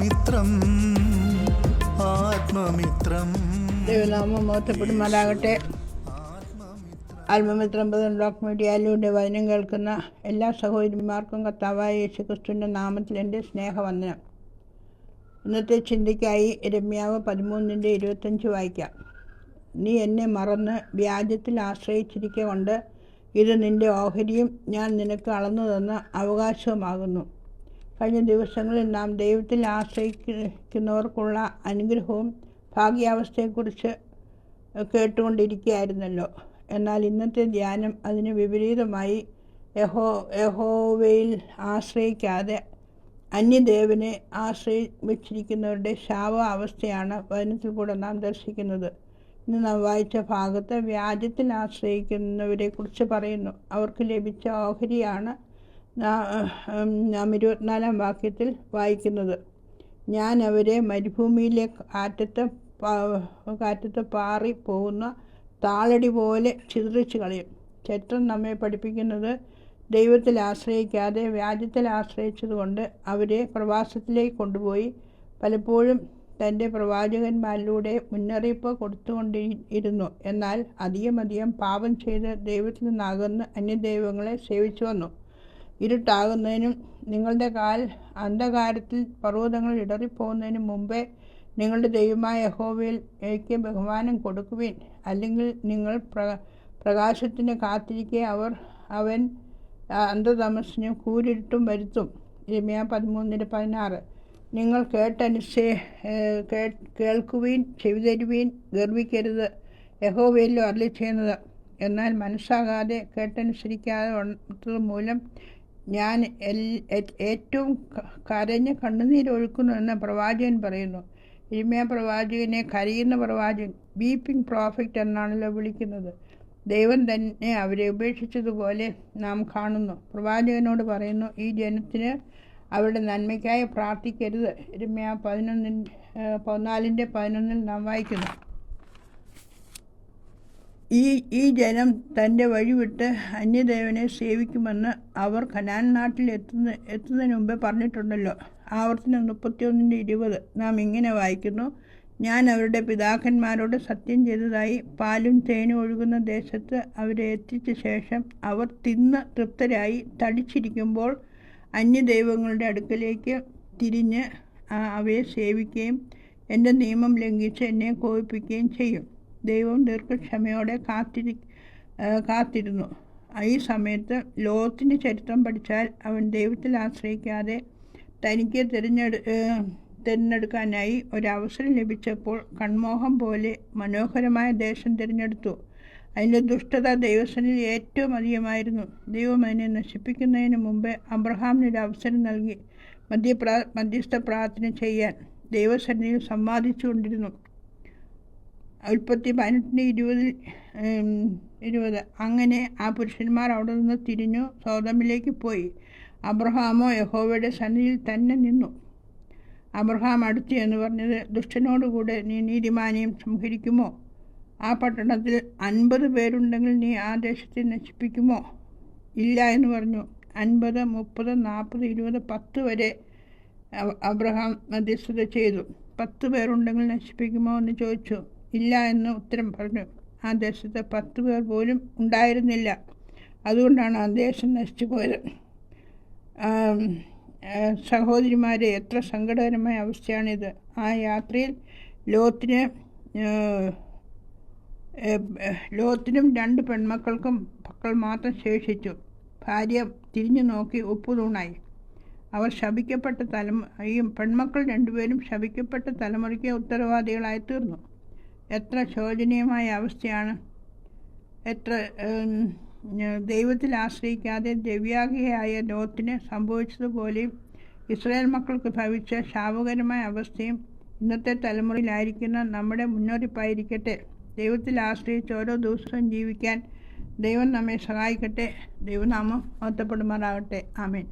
ആത്മമിത്രം ആത്മമിത്രം. ദൈവനാമം മോത്തപ്പെടുമാറാകട്ടെ ആത്മമിത്രം പദം ബ്ലോക്ക് മീഡിയയിലൂടെ വചനം കേൾക്കുന്ന എല്ലാ സഹോദരിമാർക്കും കർത്താവായ യേശു ക്രിസ്തുവിന്റെ നാമത്തിൽ എന്റെ സ്നേഹവന്ദനം. ഇന്നത്തെ ചിന്തയ്ക്കായി രമ്യാവ് പതിമൂന്നിന്റെ ഇരുപത്തഞ്ച് വായിക്കാം. നീ എന്നെ മറന്ന് വ്യാജത്തിൽ ആശ്രയിച്ചിരിക്കൊണ്ട് ഇത് നിന്റെ ഓഹരിയും ഞാൻ നിനക്ക് അളന്നു തന്ന അവകാശവുമാകുന്നു. കഴിഞ്ഞ ദിവസങ്ങളിൽ നാം ദൈവത്തിൽ ആശ്രയിക്കുന്നവർക്കുള്ള അനുഗ്രഹവും ഭാഗ്യാവസ്ഥയെക്കുറിച്ച് കേട്ടുകൊണ്ടിരിക്കുകയായിരുന്നല്ലോ. എന്നാൽ ഇന്നത്തെ ധ്യാനം അതിന് വിപരീതമായി യഹോ യഹോവയിൽ ആശ്രയിക്കാതെ അന്യദേവനെ ആശ്രയിച്ചിരിക്കുന്നവരുടെ ശാപ അവസ്ഥയാണ് വചനത്തിൽ കൂടെ നാം ദർശിക്കുന്നത്. ഇന്ന് നാം വായിച്ച ഭാഗത്ത് വ്യാജത്തിൽ ആശ്രയിക്കുന്നവരെ കുറിച്ച് പറയുന്നു. അവർക്ക് ലഭിച്ച ഓഹരിയാണ് നാ- ഇരുപത്തിനാലാം വാക്യത്തിൽ വായിക്കുന്നത്. ഞാൻ അവരെ മരുഭൂമിയിലെ കാറ്റത്ത് കാറ്റത്ത് പാറി പോകുന്ന താളടി പോലെ ചിതറിച്ച് കളയും. ചരിത്രം നമ്മെ പഠിപ്പിക്കുന്നത് ദൈവത്തിൽ ആശ്രയിക്കാതെ വ്യാജത്തിൽ ആശ്രയിച്ചതുകൊണ്ട് അവരെ പ്രവാസത്തിലേക്ക് കൊണ്ടുപോയി പലപ്പോഴും തന്റെ പ്രവാചകന്മാരിലൂടെ മുന്നറിയിപ്പ് കൊടുത്തുകൊണ്ടിരുന്നു. എന്നാൽ അധികമധികം പാപം ചെയ്ത് ദൈവത്തിൽ നിന്നാകുന്ന അന്യദൈവങ്ങളെ സേവിച്ചു വന്നു. ഇരുട്ടാകുന്നതിനും നിങ്ങളുടെ കാൽ അന്ധകാരത്തിൽ പർവതങ്ങൾ ഇടറിപ്പോകുന്നതിനും മുമ്പേ നിങ്ങളുടെ ദൈവമായ യഹോവയിൽ എനിക്ക് ബഹുമാനം കൊടുക്കുവിൻ. അല്ലെങ്കിൽ നിങ്ങൾ പ്ര പ്രകാശത്തിന് കാത്തിരിക്കെ അവർ അവൻ അന്ധതമസിനും കൂരിട്ടും വരുത്തും. രമ്യ പതിമൂന്നിന് പതിനാറ്. നിങ്ങൾ കേട്ടനുസേ കേൾക്കുവീൻ ചെവി തരുവീൻ ഗർവിക്കരുത്. യഹോവയിലും അരളി ചെയ്യുന്നത് എന്നാൽ മനസ്സാകാതെ കേട്ടനുസരിക്കാതെ മൂലം ഞാൻ എൽ ഏറ്റവും കരഞ്ഞ് കണ്ണുനീരൊഴുക്കുന്നു എന്ന് പ്രവാചകൻ പറയുന്നു. ഇരിമയ പ്രവാചകനെ കരയുന്ന പ്രവാചകൻ ബീപ്പിംഗ് പ്രോഫിറ്റ് എന്നാണല്ലോ വിളിക്കുന്നത്. ദൈവം തന്നെ അവരെ ഉപേക്ഷിച്ചതുപോലെ നാം കാണുന്നു. പ്രവാചകനോട് പറയുന്നു ഈ ജനത്തിന് അവരുടെ നന്മയ്ക്കായി പ്രാർത്ഥിക്കരുത്. ഇരിമയ പതിനൊന്നിന്റെ പതിനാലിന്റെ പതിനൊന്നിൽ നാം വായിക്കുന്നു. ഈ ഈ ജനം തന്റെ വഴിവിട്ട് അന്യദേവനെ സേവിക്കുമെന്ന് അവർ കനാൻ നാട്ടിൽ എത്തുന്ന എത്തുന്നതിന് മുമ്പേ പറഞ്ഞിട്ടുണ്ടല്ലോ. ആവർത്തനം മുപ്പത്തിയൊന്നിന്റെ ഇരുപത്. നാം ഇങ്ങനെ വായിക്കുന്നു. ഞാൻ അവരുടെ പിതാക്കന്മാരോട് സത്യം ചെയ്തതായി പാലും തേനും ഒഴുകുന്ന ദേശത്ത് അവരെ എത്തിച്ച ശേഷം അവർ തിന്ന് തൃപ്തരായി തടിച്ചിരിക്കുമ്പോൾ അന്യദൈവങ്ങളുടെ അടുക്കലേക്ക് തിരിഞ്ഞ് അവയെ സേവിക്കുകയും എന്റെ നിയമം ലംഘിച്ച് എന്നെ കോപിപ്പിക്കുകയും ചെയ്യും. ദൈവം ദീർഘക്ഷമയോടെ കാത്തിരി കാത്തിരുന്നു. ഈ സമയത്ത് ലോകത്തിന്റെ ചരിത്രം പഠിച്ചാൽ അവൻ ദൈവത്തിൽ ആശ്രയിക്കാതെ തനിക്ക് തിരഞ്ഞെടു തിരഞ്ഞെടുക്കാനായി ഒരവസരം ലഭിച്ചപ്പോൾ കൺമോഹം പോലെ മനോഹരമായ ദേശം തിരഞ്ഞെടുത്തു. അതിന്റെ ദുഷ്ടത ദൈവസനിൽ ഏറ്റവും അധികമായിരുന്നു. ദൈവം അതിനെ നശിപ്പിക്കുന്നതിന് മുമ്പ് അബ്രഹാമിനൊരു അവസരം നൽകി മധ്യപ്രാ മധ്യസ്ഥ പ്രാർത്ഥന ചെയ്യാൻ ദൈവസന്നിധിയിൽ സമ്മാനിച്ചുകൊണ്ടിരുന്നു ഉൽപ്പത്തി പതിനെട്ടിന് ഇരുപതിൽ ഇരുപത്. അങ്ങനെ ആ പുരുഷന്മാർ അവിടെ നിന്ന് തിരിഞ്ഞു സോതമിലേക്ക് പോയി. അബ്രഹാമോ യഹോവയുടെ സന്നിധിയിൽ തന്നെ നിന്നു. അബ്രഹാം അടുത്തു എന്ന് പറഞ്ഞത് ദുഷ്ടനോടുകൂടെ നീ നീതിമാനെയും സംഹരിക്കുമോ? ആ പട്ടണത്തിൽ അൻപത് പേരുണ്ടെങ്കിൽ നീ ആ ദേശത്തെ നശിപ്പിക്കുമോ? ഇല്ല എന്ന് പറഞ്ഞു. അൻപത് മുപ്പത് നാൽപ്പത് ഇരുപത് പത്ത് വരെ അബ്രഹാം മധ്യസ്ഥത ചെയ്തു. പത്ത് പേരുണ്ടെങ്കിൽ നശിപ്പിക്കുമോ എന്ന് ചോദിച്ചു. ഇല്ല എന്ന് ഉത്തരം പറഞ്ഞു. ആ ദേശത്ത് പത്ത് പേർ പോലും ഉണ്ടായിരുന്നില്ല. അതുകൊണ്ടാണ് ആ ദേശം നശിച്ചു പോയത്. സഹോദരിമാരെ എത്ര സങ്കടകരമായ അവസ്ഥയാണിത്. ആ യാത്രയിൽ ലോത്തിന് ലോത്തിനും രണ്ട് പെൺമക്കൾക്കും മക്കൾ മാത്രം ശേഷിച്ചു. ഭാര്യ തിരിഞ്ഞു നോക്കി ഉപ്പുതൂണായി അവർ ശപിക്കപ്പെട്ട തലമു ഈ പെൺമക്കൾ രണ്ടുപേരും ശപിക്കപ്പെട്ട തലമുറയ്ക്ക് ഉത്തരവാദികളായി തീർന്നു. എത്ര ശോചനീയമായ അവസ്ഥയാണ്. എത്ര ദൈവത്തിൽ ആശ്രയിക്കാതെ ദിവ്യാഗിയായ ലോത്തിന് സംഭവിച്ചതുപോലെയും ഇസ്രായേൽ മക്കൾക്ക് ഭവിച്ച ശാപകരമായ അവസ്ഥയും ഇന്നത്തെ തലമുറയിലായിരിക്കുന്ന നമ്മുടെ മുന്നറിയിപ്പായിരിക്കട്ടെ ദൈവത്തിൽ ആശ്രയിച്ച് ഓരോ ദിവസവും ജീവിക്കാൻ ദൈവം നമ്മെ സഹായിക്കട്ടെ. ദൈവനാമം മഹത്വപ്പെടുമാറാകട്ടെ. ആമേൻ.